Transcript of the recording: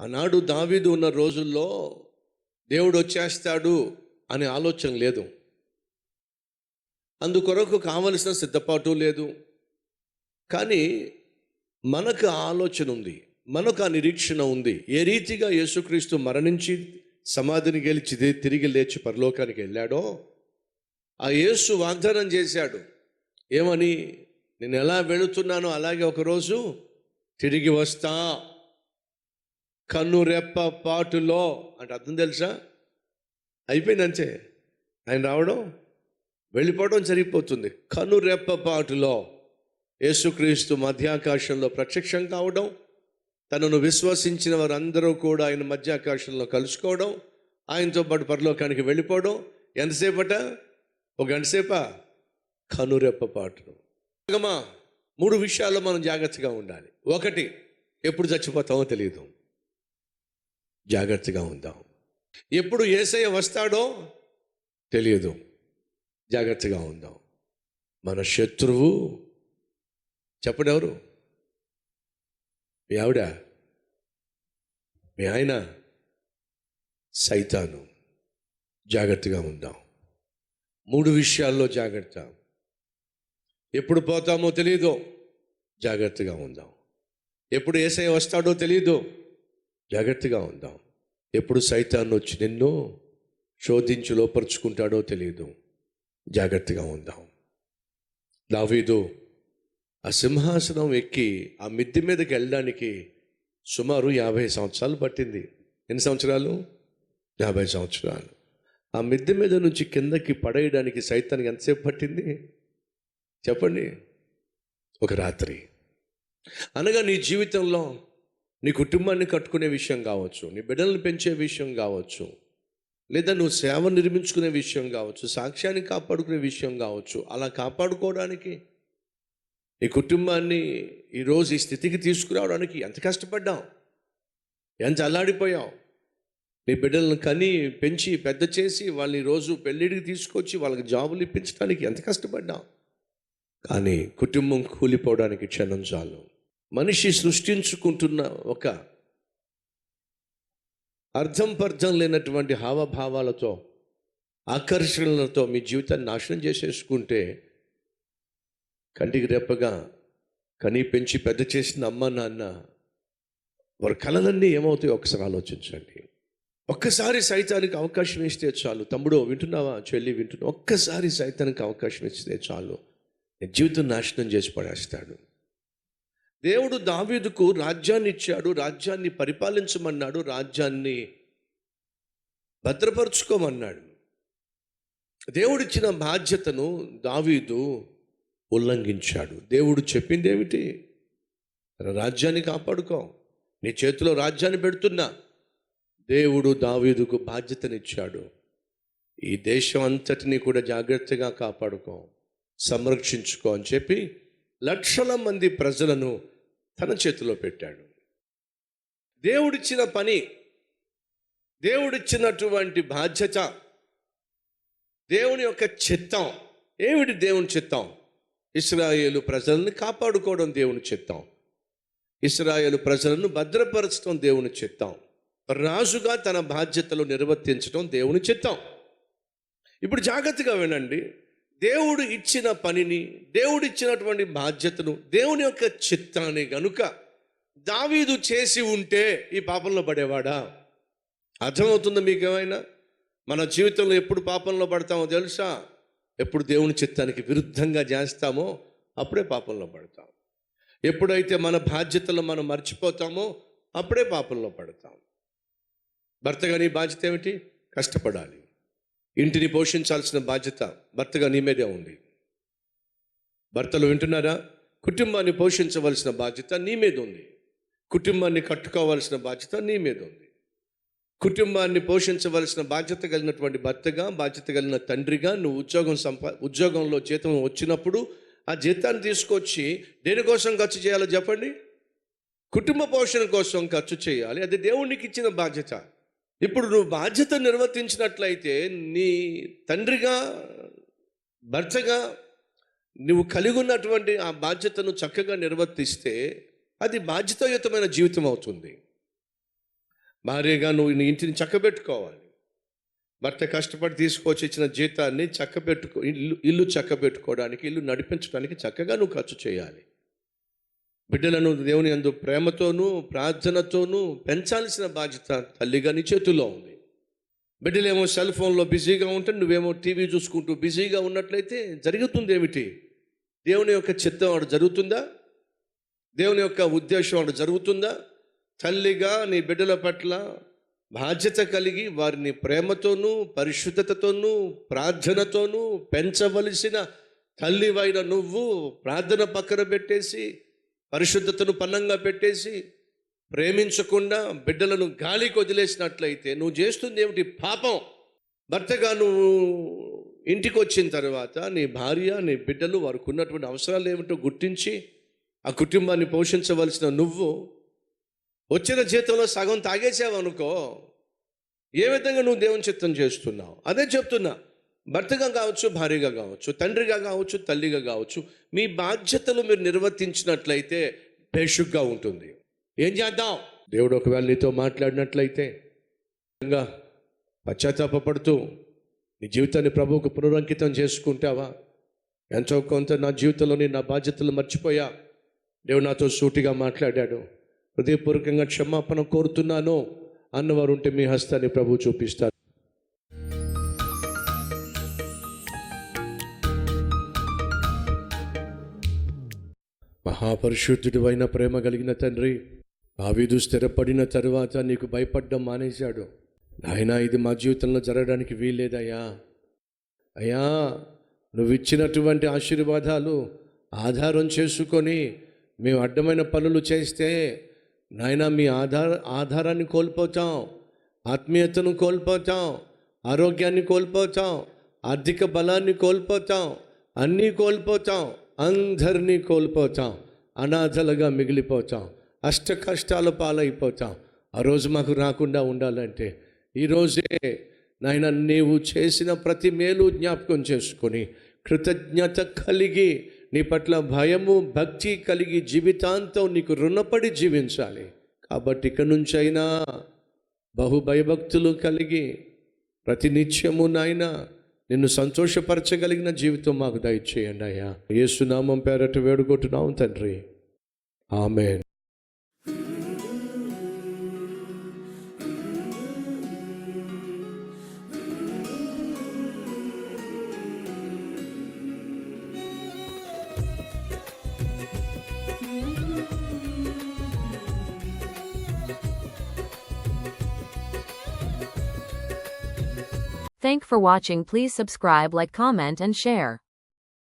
ఆనాడు దావీదు ఉన్న రోజుల్లో దేవుడు వచ్చేస్తాడు అనే ఆలోచన లేదు. అందుకొరకు కావలసిన సిద్ధపాటు లేదు. కానీ మనకు ఆలోచన ఉంది. మనకు ఆ నిరీక్షణ ఉంది. ఏ రీతిగా యేసుక్రీస్తు మరణించి సమాధిని గెలిచి తిరిగి లేచి పరలోకానికి వెళ్ళాడో ఆ యేసు వాగ్దానం చేశాడు. ఏమని? నేను ఎలా వెళుతున్నానో అలాగే ఒకరోజు తిరిగి వస్తా కన్నురెప్ప పాటులో అంటే అర్థం తెలుసా? అయిపోయింది ఆయన రావడం వెళ్ళిపోవడం జరిగిపోతుంది. కనురెప్ప పాటులో యేసుక్రీస్తు మధ్యాకాశంలో ప్రత్యక్షం కావడం తనను విశ్వసించిన వారందరూ కూడా ఆయన మధ్యాకాశంలో కలుసుకోవడం ఆయనతో పాటు పరలోకానికి వెళ్ళిపోవడం. ఎంతసేపట? ఒక గంట సేపా? కనురెప్ప పాటు మూడు విషయాల్లో మనం జాగ్రత్తగా ఉండాలి. ఒకటి ఎప్పుడు చచ్చిపోతామో తెలియదు. జాగ్రత్తగా ఉందాం. ఎప్పుడు ఏసయ్య వస్తాడో తెలియదు. జాగ్రత్తగా ఉందాం. మన శత్రువు చెప్పడు ఎవరు మీ ఆవిడ? మీ ఆయన? సైతాను. జాగ్రత్తగా ఉందాం. మూడు విషయాల్లో జాగ్రత్త. ఎప్పుడు పోతామో తెలియదు జాగ్రత్తగా ఉందాం. ఎప్పుడు ఏసై వస్తాడో తెలియదు జాగ్రత్తగా ఉందాం. ఎప్పుడు సైతాన్ని వచ్చి నిన్ను శోధించి లోపరుచుకుంటాడో తెలియదు. జాగ్రత్తగా ఉందాం. దావీదు ఆ సింహాసనం ఎక్కి ఆ మిద్దె మీదకి వెళ్ళడానికి సుమారు యాభై సంవత్సరాలు పట్టింది. ఎన్ని సంవత్సరాలు? యాభై సంవత్సరాలు. ఆ మిద్దె మీద నుంచి కిందకి పడేయడానికి సైతానికి ఎంతసేపు పట్టింది? చెప్పండి. ఒక రాత్రి. అనగా నీ జీవితంలో నీ కుటుంబాన్ని కట్టుకునే విషయం కావచ్చు నీ బిడ్డలను పెంచే విషయం కావచ్చు లేదా నువ్వు సేవ నిర్మించుకునే విషయం కావచ్చు సాక్ష్యాన్ని కాపాడుకునే విషయం కావచ్చు అలా కాపాడుకోవడానికి నీ కుటుంబాన్ని ఈరోజు ఈ స్థితికి తీసుకురావడానికి ఎంత కష్టపడ్డావు ఎంత అల్లాడిపోయావు. నీ బిడ్డలను కని పెంచి పెద్ద చేసి వాళ్ళని రోజు పెళ్ళిడికి తీసుకొచ్చి వాళ్ళకి జాబులు ఇప్పించడానికి ఎంత కష్టపడ్డావు. కానీ కుటుంబం కూలిపోవడానికి క్షణం చాలు. మనిషి సృష్టించుకుంటున్న ఒక అర్థం పర్థం లేనటువంటి హావభావాలతో ఆకర్షణలతో మీ జీవితాన్ని నాశనం చేసేసుకుంటే కంటికి రెప్పగా కనీ పెంచి పెద్ద చేసిన అమ్మ నాన్న వారి కళలన్నీ ఏమవుతాయో ఒకసారి ఆలోచించండి. ఒక్కసారి సైతానికి అవకాశం ఇస్తే చాలు. తమ్ముడు వింటున్నావా? చెల్లి వింటున్నావు? ఒక్కసారి సైతానికి అవకాశం ఇస్తే చాలు. జీవితం నాశనం చేసి పడేస్తాడు. దేవుడు దావీదుకు రాజ్యాన్ని ఇచ్చాడు రాజ్యాన్ని పరిపాలించమన్నాడు రాజ్యాన్ని భద్రపరుచుకోమన్నాడు. దేవుడిచ్చిన బాధ్యతను దావీదు ఉల్లంఘించాడు. దేవుడు చెప్పింది ఏమిటి రాజ్యాన్ని కాపాడుకో నీ చేతిలో రాజ్యాన్ని పెడుతున్నా. దేవుడు దావీదుకు బాధ్యతనిచ్చాడు. ఈ దేశం అంతటిని కూడా జాగ్రత్తగా కాపాడుకో సంరక్షించుకో అని చెప్పి లక్షల మంది ప్రజలను తన చేతిలో పెట్టాడు. దేవుడిచ్చిన పని దేవుడిచ్చినటువంటి బాధ్యత దేవుని యొక్క చిత్తం. ఏమిటి దేవుని చిత్తం? ఇస్రాయేలు ప్రజలను కాపాడుకోవడం దేవుని చిత్తం. ఇస్రాయేలు ప్రజలను భద్రపరచడం దేవుని చిత్తం. రాజుగా తన బాధ్యతలు నిర్వర్తించడం దేవుని చిత్తం. ఇప్పుడు జాగ్రత్తగా వినండి. దేవుడు ఇచ్చిన పనిని దేవుడు ఇచ్చినటువంటి బాధ్యతను దేవుని యొక్క చిత్తాన్ని గనుక దావీదు చేసి ఉంటే ఈ పాపంలో పడేవాడా? అర్థమవుతుందా మీకు ఏమైనా మన జీవితంలో ఎప్పుడు పాపంలో పడతామో తెలుసా? ఎప్పుడు దేవుని చిత్తానికి విరుద్ధంగా చేస్తామో అప్పుడే పాపంలో పడతాం. ఎప్పుడైతే మన బాధ్యతలు మనం మర్చిపోతామో అప్పుడే పాపంలో పడతాం. భర్తగా నీ బాధ్యత ఏమిటి? కష్టపడాలి. ఇంటిని పోషించాల్సిన బాధ్యత భర్తగా నీ మీదే ఉంది. భర్తలు వింటున్నారా? కుటుంబాన్ని పోషించవలసిన బాధ్యత నీ మీద ఉంది. కుటుంబాన్ని కట్టుకోవాల్సిన బాధ్యత నీ మీద ఉంది. కుటుంబాన్ని పోషించవలసిన బాధ్యత కలిగినటువంటి భర్తగా బాధ్యత కలిగిన తండ్రిగా నువ్వు ఉద్యోగం సంపా ఉద్యోగంలో జీతం వచ్చినప్పుడు ఆ జీతాన్ని తీసుకొచ్చి దేనికోసం ఖర్చు చేయాలో చెప్పండి? కుటుంబ పోషణ కోసం ఖర్చు చేయాలి. అది దేవునికి ఇచ్చిన బాధ్యత. ఇప్పుడు నువ్వు బాధ్యత నిర్వర్తించినట్లయితే నీ తండ్రిగా భర్తగా నువ్వు కలిగి ఉన్నటువంటి ఆ బాధ్యతను చక్కగా నిర్వర్తిస్తే అది బాధ్యతాయుతమైన జీవితం అవుతుంది. భార్యగా నువ్వు నీ ఇంటిని చక్కబెట్టుకోవాలి. భర్త కష్టపడి తీసుకొచ్చి ఇచ్చిన జీతాన్ని చక్కబెట్టుకో ఇల్లు ఇల్లు చక్కబెట్టుకోవడానికి ఇల్లు నడిపించడానికి చక్కగా నువ్వు ఖర్చు చేయాలి. బిడ్డలను దేవుని అందు ప్రేమతోనూ ప్రార్థనతోనూ పెంచాల్సిన బాధ్యత తల్లిగా నీ చేతుల్లో ఉంది. బిడ్డలేమో సెల్ ఫోన్లో బిజీగా ఉంటే నువ్వేమో టీవీ చూసుకుంటూ బిజీగా ఉన్నట్లయితే జరుగుతుంది ఏమిటి దేవుని యొక్క చిత్తం అక్కడ జరుగుతుందా? దేవుని యొక్క ఉద్దేశం అక్కడ జరుగుతుందా? తల్లిగా నీ బిడ్డల పట్ల బాధ్యత కలిగి వారిని ప్రేమతోనూ పరిశుద్ధతతోనూ ప్రార్థనతోనూ పెంచవలసిన తల్లివైన నువ్వు ప్రార్థన పక్కన పెట్టేసి పరిశుద్ధతను పన్నంగా పెట్టేసి ప్రేమించకుండా బిడ్డలను గాలికి వదిలేసినట్లయితే నువ్వు చేస్తుంది ఏమిటి? పాపం. భర్తగా నువ్వు ఇంటికి వచ్చిన తర్వాత నీ భార్య నీ బిడ్డలు వారికి ఉన్నటువంటి అవసరాలు ఏమిటో గుర్తించి ఆ కుటుంబాన్ని పోషించవలసిన నువ్వు వచ్చిన జీతంలో సగం తాగేసావనుకో ఏ విధంగా నువ్వు దేవుని చిత్తం చేస్తున్నావు? అదే చెప్తున్నా. భర్తగా కావచ్చు భార్యగా కావచ్చు తండ్రిగా కావచ్చు తల్లిగా కావచ్చు మీ బాధ్యతలు మీరు నిర్వర్తించినట్లయితే బేషుగ్గా ఉంటుంది. ఏం చేద్దాం? దేవుడు ఒకవేళ నీతో మాట్లాడినట్లయితే నిజంగా పశ్చాత్తాపడుతూ నీ జీవితాన్ని ప్రభువుకు పునరంకితం చేసుకుంటావా? ఎంతో కొంత నా జీవితంలోని నా బాధ్యతలు మర్చిపోయా? దేవుడు నాతో సూటిగా మాట్లాడాడు. హృదయపూర్వకంగా క్షమాపణ కోరుతున్నాను. అన్నవారు ఉంటే మీ హస్తాన్ని ప్రభు చూపిస్తారు మహాపరిశుద్ధుడు అయిన ప్రేమ కలిగిన తండ్రి ఆవిదు స్థిరపడిన తరువాత నీకు భయపడ్డం మానేశాడు. నాయనా ఇది మా జీవితంలో జరగడానికి వీల్లేదయ్యా. అయ్యా నువ్వు ఇచ్చినటువంటి ఆశీర్వాదాలు ఆధారం చేసుకొని మేము అడ్డమైన పనులు చేస్తే నాయన మీ ఆధార ఆధారాన్ని కోల్పోతాం ఆత్మీయతను కోల్పోతాం ఆరోగ్యాన్ని కోల్పోతాం ఆర్థిక బలాన్ని కోల్పోతాం అన్నీ కోల్పోతాం. అందరినీ కోల్పోతాం అనాథలుగా మిగిలిపోతాం అష్ట కష్టాల పాలైపోతాం. ఆ రోజు మాకు రాకుండా ఉండాలంటే ఈరోజే నాయన నీవు చేసిన ప్రతి మేలు జ్ఞాపకం చేసుకొని కృతజ్ఞత కలిగి నీ పట్ల భయము భక్తి కలిగి జీవితాంతం నీకు రుణపడి జీవించాలి. కాబట్టి ఇక నుంచైనా బహు భయభక్తులు కలిగి ప్రతినిత్యము నాయనా నిన్ను సంతోషపరచగలిగిన జీవితం మాకు దయచేయండి అయ్యా. ఏసునామం పేరట వేడుకుంటున్నాం తండ్రి. Amen. Thank for watching please subscribe like comment and share.